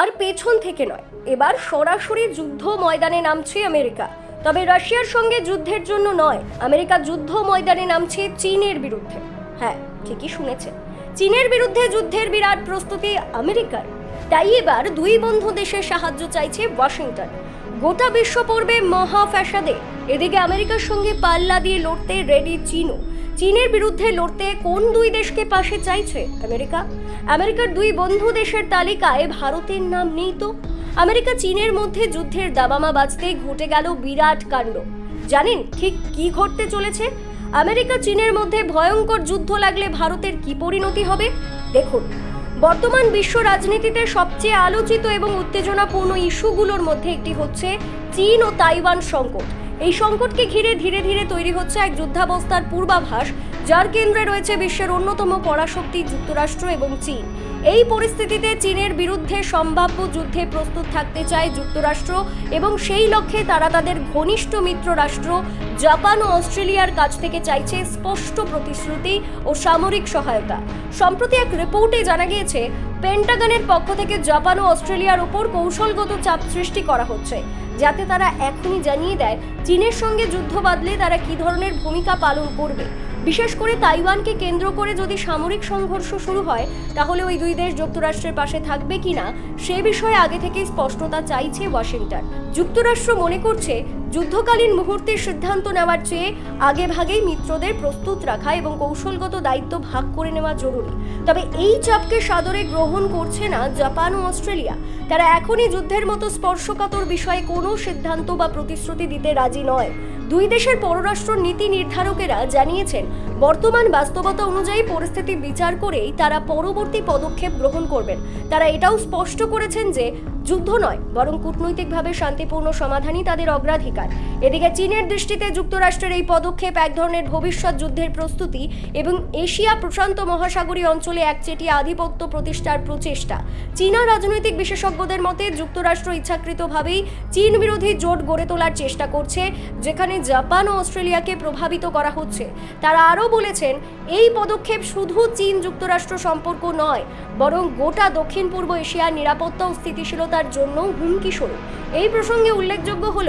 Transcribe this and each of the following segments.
আর পেছন থেকে নয়। এবার সরাসরি যুদ্ধ ময়দানে নামছে আমেরিকা। তবে রাশিয়ার সঙ্গে যুদ্ধের জন্য নয়, আমেরিকা যুদ্ধ ময়দানে নামছে চীনের বিরুদ্ধে। হ্যাঁ ঠিকই শুনেছে চীনের বিরুদ্ধে যুদ্ধের বিরাট প্রস্তুতি আমেরিকার। তাই এবার দুই বন্ধু দেশের সাহায্য চাইছে ওয়াশিংটন। গোটা বিশ্ব পড়বে মহা ফ্যাসাদে এদিকে আমেরিকার সঙ্গে পাল্লা দিয়ে লড়তে রেডি চীনও। চীনের বিরুদ্ধে লড়তে কোন দুই দেশকে পাশে চাইছে আমেরিকা? আমেরিকার দুই বন্ধু দেশের তালিকায় ভারতের নাম নেই তো? আমেরিকা চীনের মধ্যে যুদ্ধের দাবামা বাজতে ঘটে গেল বিরাট কাণ্ড। জানেন ঠিক কি ঘটতে চলেছে? আমেরিকা চীনের মধ্যে ভয়ঙ্কর যুদ্ধ লাগলে ভারতের কি পরিণতি হবে? দেখুন। বর্তমান বিশ্ব রাজনীতিতে সবচেয়ে আলোচিত এবং উত্তেজনাপূর্ণ ইস্যুগুলোর মধ্যে একটি হচ্ছে চীন ও তাইওয়ান সংকট। এই সংকটকে ঘিরে ধীরে ধীরে তৈরি হচ্ছে এক যুদ্ধাবস্থার পূর্বাভাস যার কেন্দ্রে রয়েছে বিশ্বের অন্যতম পরাশক্তি যুক্তরাষ্ট্র এবং চীন। এই পরিস্থিতিতে চীনের বিরুদ্ধে সম্ভাব্য যুদ্ধে প্রস্তুত থাকতে চায় যুক্তরাষ্ট্র এবং সেই লক্ষ্যে তারা তাদের ঘনিষ্ঠ মিত্র রাষ্ট্র জাপান ও অস্ট্রেলিয়ার কাছ থেকে চাইছে স্পষ্ট প্রতিশ্রুতি ও সামরিক সহায়তা। সম্প্রতি এক রিপোর্টে জানা গিয়েছে, পেন্টাগনের পক্ষ থেকে জাপান ও অস্ট্রেলিয়ার উপর কৌশলগত চাপ সৃষ্টি করা হচ্ছে, যাতে তারা এখনই জানিয়ে দেয় চীনের সঙ্গে যুদ্ধ বাদলে তারা কী ধরনের ভূমিকা পালন করবে। বিশেষ করে তাইওয়ানকে কেন্দ্র করে যদি সামরিক সংঘর্ষ শুরু হয়, তাহলে ওই দুই দেশ যুক্তরাষ্ট্রের পাশে থাকবে কিনা সে বিষয়ে আগে থেকেই স্পষ্টতা চাইছে ওয়াশিংটন। যুক্তরাষ্ট্র মনে করছে, যুদ্ধকালীন মুহূর্তে সিদ্ধান্ত নেওয়ার চেয়ে আগে ভাগেই মিত্রদের প্রস্তুত রাখা এবং কৌশলগত দায়িত্ব ভাগ করে নেওয়া জরুরি। তবে এই চাপকে সাদরে গ্রহণ করছে না জাপান ও অস্ট্রেলিয়া। তারা এখনই যুদ্ধের মতো স্পর্শকাতর বিষয়ে কোনো সিদ্ধান্ত বা প্রতিশ্রুতি দিতে রাজি নয়। দুই দেশের পররাষ্ট্র নীতি নির্ধারকেরা জানিয়েছেন, বর্তমান বাস্তবতা অনুযায়ী পরিস্থিতি বিচার করেই তারা পরবর্তী পদক্ষেপ গ্রহণ করবেন। তারা এটাও স্পষ্ট করেছেন যে, যুদ্ধ নয়, বরং কূটনৈতিকভাবে শান্তিপূর্ণ সমাধানই তাদের অগ্রাধিকার। এদিকে চীনের দৃষ্টিতে যুক্তরাষ্ট্রের এই পদক্ষেপ এক ধরনের ভবিষ্যৎ যুদ্ধের প্রস্তুতি এবং এশিয়া প্রশান্ত মহাসাগরীয় অঞ্চলে একচেটিয়া আধিপত্য প্রতিষ্ঠার প্রচেষ্টা। চীনা রাজনৈতিক বিশেষজ্ঞদের মতে, যুক্তরাষ্ট্র ইচ্ছাকৃতভাবেই চীন বিরোধী জোট গড়ে তোলার চেষ্টা করছে যেখানে জাপান ও অস্ট্রেলিয়াকে প্রভাবিত করা হচ্ছে। তারা আরও বলেছেন, এই পদক্ষেপ শুধু চীন যুক্তরাষ্ট্র সম্পর্ক নয়, বরং গোটা দক্ষিণ পূর্ব এশিয়ার নিরাপত্তা ও স্থিতিশীলতার জন্য হুমকি স্বরূপ। এই প্রসঙ্গে উল্লেখযোগ্য হল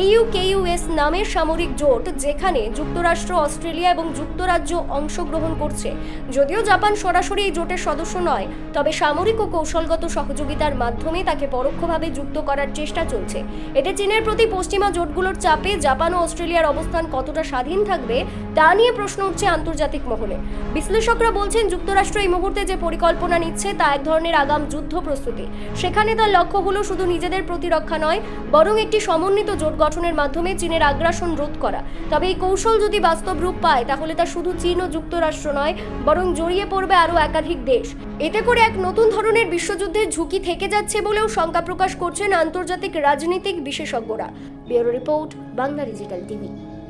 এইউ কেইউএস নামের সামরিক জোট, যেখানে যুক্তরাষ্ট্র, অস্ট্রেলিয়া এবং যুক্তরাজ্য অংশগ্রহণ করছে। যদিও জাপান সরাসরি এই জোটের সদস্য নয়, তবে সামরিক ও কৌশলগত সহযোগিতার মাধ্যমে তাকে পরোক্ষভাবে যুক্ত করার চেষ্টা চলছে। এতে চীনের প্রতি পশ্চিমা জোটগুলোর চাপে জাপান ও অস্ট্রেলিয়ার অবস্থান কতটা স্বাধীন থাকবে, তা নিয়ে প্রশ্ন উঠছে আন্তর্জাতিক মহলে। বিশ্লেষকরা বলছেন, যুক্তরাষ্ট্র এই মুহূর্তে যে পরিকল্পনা নিচ্ছে, তা এক ধরনের আগাম যুদ্ধ প্রস্তুতি। সেখানে তার লক্ষ্য হলো শুধু নিজেদের প্রতিরক্ষা নয়, বরং একটি সমন্বিত জোট গঠনের মাধ্যমে চীনের আগ্রাসন রোধ করা। তবে এই কৌশল যদি বাস্তব রূপ পায়, তাহলে তা শুধু চীন ও যুক্তরাষ্ট্র নয়, বরং জড়িয়ে পড়বে আরও একাধিক দেশ। এতে করে এক নতুন ধরনের বিশ্বযুদ্ধের ঝুঁকি থেকে যাচ্ছে বলেও শঙ্কা প্রকাশ করছেন আন্তর্জাতিক রাজনীতিক বিশেষজ্ঞরা। Bureau report, Bangla digital TV.